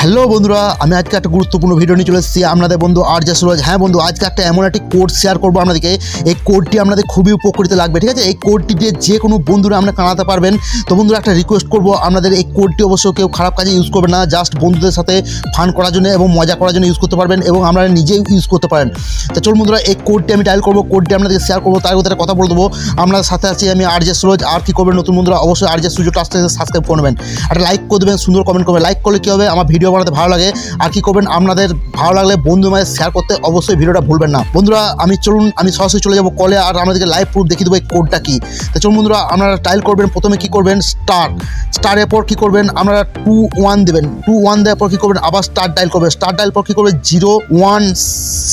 Hello বন্ধুরা, আমি আজকে একটা গুরুত্বপূর্ণ ভিডিও নিয়ে চলে এসেছি। আপনাদের বন্ধু আর জে সুরজ। হ্যাঁ বন্ধু, আজকে একটা এমন একটি কোড শেয়ার করব আপনাদেরকে। এই কোডটি আপনাদের খুবই উপকৃত লাগবে, ঠিক আছে? এই কোডটি দিয়ে যে কোনো বন্ধুরা আপনারা কানাতে পারবেন। তো বন্ধুরা, একটা রিকোয়েস্ট করব, আপনাদের এই কোডটি অবশ্য কেউ খারাপ কাজে ইউজ করবে না। জাস্ট বন্ধুদের সাথে ফান করার জন্য এবং মজা করার জন্য ইউজ করতে পারবেন এবং আপনারা নিজেই ইউজ করতে পারেন। তো চলুন বন্ধুরা, এই কোডটি আমি ডায়াল করব। কোডটি আপনাদেরকে শেয়ার করব, তার ভিতরে কথা বলে দেবো। আপনার সাথে আছি আমি আর জে সুরজ। আর কি করবেন নতুন বন্ধুরা, অবশ্যই আর জে সুযোগ ক্লাসটা সাবস্ক্রাইব করবেন একটা লাইক করে দেবেন, সুন্দর কমেন্ট করবেন। লাইক করলে কী হবে? আমার ভিডিও বানাতে ভালো লাগে। আর কি করবেন, আপনাদের ভালো লাগলে বন্ধু মাঝে শেয়ার করতে অবশ্যই ভিডিওটা ভুলবেন না। বন্ধুরা, আমি চলুন, আমি সরাসরি চলে যাব কলে আর আমাদেরকে লাইভ প্রুফ দেখিয়ে দেবো এই কোডটা কি। তো চলুন বন্ধুরা, আপনারা টাইল করবেন, প্রথমে কি করবেন? স্টার স্টারের পর কি করবেন? আপনারা টু ওয়ান দেবেন। টু ওয়ান দেওয়ার পর কি করবেন? আবার স্টার ডাইল করবেন। স্টার ডাইল পর কি করবেন? জিরো ওয়ান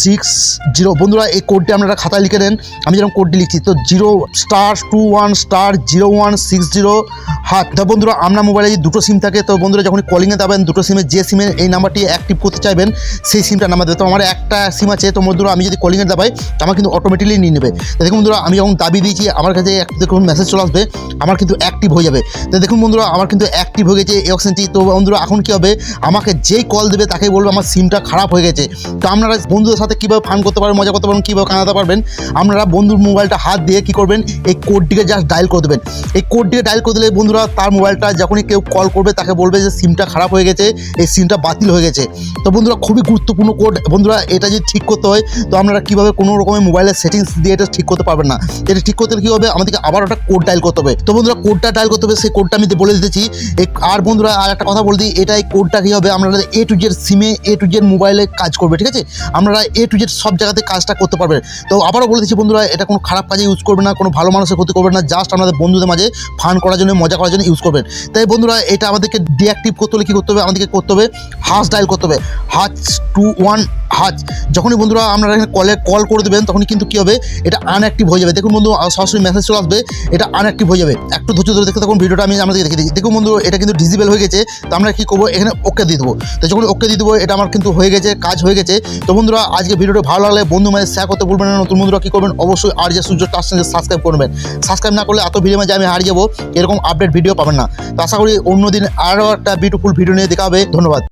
সিক্স জিরো বন্ধুরা, এই কোডটি আপনারা খাতায় লিখে নেন আমি যেরকম কোডটি লিখছি, তো zero star two one star zero one six zero হাত তো বন্ধুরা আপনার মোবাইলে যদি দুটো সিম থাকে, তো বন্ধুরা যখন কলিংয়ে যাবেন, দুটো সিমে যে সিমে এই নাম্বারটি অ্যাক্টিভ করতে চাইবেন, সেই সিমটা নাম্বার দেবে। তো আমার একটা সিম আছে, তো বন্ধুরা, আমি যদি কলিংয়ে দাবাই তো আমার কিন্তু অটোমেটিকলি নিয়ে নেবে। তো দেখুন বন্ধুরা, আমি যখন দাবি দিয়েছি, আমার কাছে দেখুন মেসেজ চলে আসবে, আমার কিন্তু অ্যাক্টিভ হয়ে যাবে। তো দেখুন বন্ধুরা, আমার কিন্তু অ্যাক্টিভ হয়ে গেছে এই অপশানটি তো বন্ধুরা, এখন কী হবে? আমাকে যেই কল দেবে তাকে বলবে, আমার সিমটা খারাপ হয়ে গেছে। তো আপনারা বন্ধুদের সাথে কীভাবে ফান করতে পারবেন, মজা করতে পারবেন, কীভাবে কানাতে পারবেন, আপনারা বন্ধুর মোবাইলটা হাত দিয়ে কী করবেন, এই কোডটিকে জাস্ট ডায়াল করে দেবেন। এই কোডটিকে ডায়াল করে দিলে বন্ধুরা তার মোবাইলটা যখনই কেউ কল করবে, তাকে বলবে যে সিমটা খারাপ হয়ে গেছে, এই সিমটা বাতিল হয়ে গেছে। তো বন্ধুরা, খুবই গুরুত্বপূর্ণ কোড বন্ধুরা, এটা যদি ঠিক করতে হয়, তো আপনারা কীভাবে কোনো রকমের মোবাইলের সেটিংস দিয়ে এটা ঠিক করতে পারবেন না? এটা ঠিক করতে কী হবে? আমাদেরকে আবার একটা কোড ডায়াল করতে হবে। তো বন্ধুরা কোডটা ডায়াল করতে হবে, সেই কোডটা আমি বলে দিতেছি। আর বন্ধুরা, আর একটা কথা বলে দিই, এটা এই কোডটা কী হবে? আপনারা এ টু জেড সিমে এ টু জেড মোবাইলে কাজ করবে, ঠিক আছে? আপনারা এ টু জেড সব জায়গাতে কাজটা করতে পারবেন। তো আবারও বলে দিচ্ছি বন্ধুরা, এটা কোনো খারাপ কাজে ইউজ করবে না, কোনো ভালো মানুষের ক্ষতি করবে না জাস্ট আমাদের বন্ধুদের মাঝে ফান করার জন্য, মজা করার জন্য ইউজ করবেন। তাই বন্ধুরা, এটা আমাদেরকে ডিঅ্যাক্টিভ করতে হলে কী করতে হবে? আমাদেরকে করতে হবে হাস ডায়াল করতে হবে। হাস টু ওয়ান হাজ যখনই বন্ধুরা আপনারা এখানে কলে কল করে দেবেন, তখনই কিন্তু কী হবে, এটা আনঅ্যাক্টিভ হয়ে যাবে। দেখুন বন্ধু সরাসরি মেসেজ চলে আসবে, এটা আনঅ্যাক্টিভ হয়ে যাবে। একটু ধৈর্য ধরে দেখতে তখন ভিডিওটা আমি আমাদেরকে দেখে দিই। দেখুন বন্ধু, এটা কিন্তু ডিজিবেল হয়ে গেছে, তো আমরা কী করব, এখানে ওকে দিয়ে দেবো। তো যখন ওকে দিয়ে দেবো, এটা আমার কিন্তু হয়ে গেছে, কাজ হয়ে গেছে। তো বন্ধুরা, আজকে ভিডিওটা ভালো লাগলে বন্ধু মাঝে শেয়ার করতে ভুলবেন না। নতুন বন্ধুরা কী করবেন, অবশ্যই আর যে সূর্য সঙ্গে সাবস্ক্রাইব করবেন সাবস্ক্রাইব না করলে এত ভিডিও মাঝে আমি হারিয়ে যাব, এরকম আপডেট ভিডিও পাবেন না। তো আশা করি অন্যদিন আরও একটা বিউটিফুল ভিডিও নিয়ে দেখা হবে। ধন্যবাদ।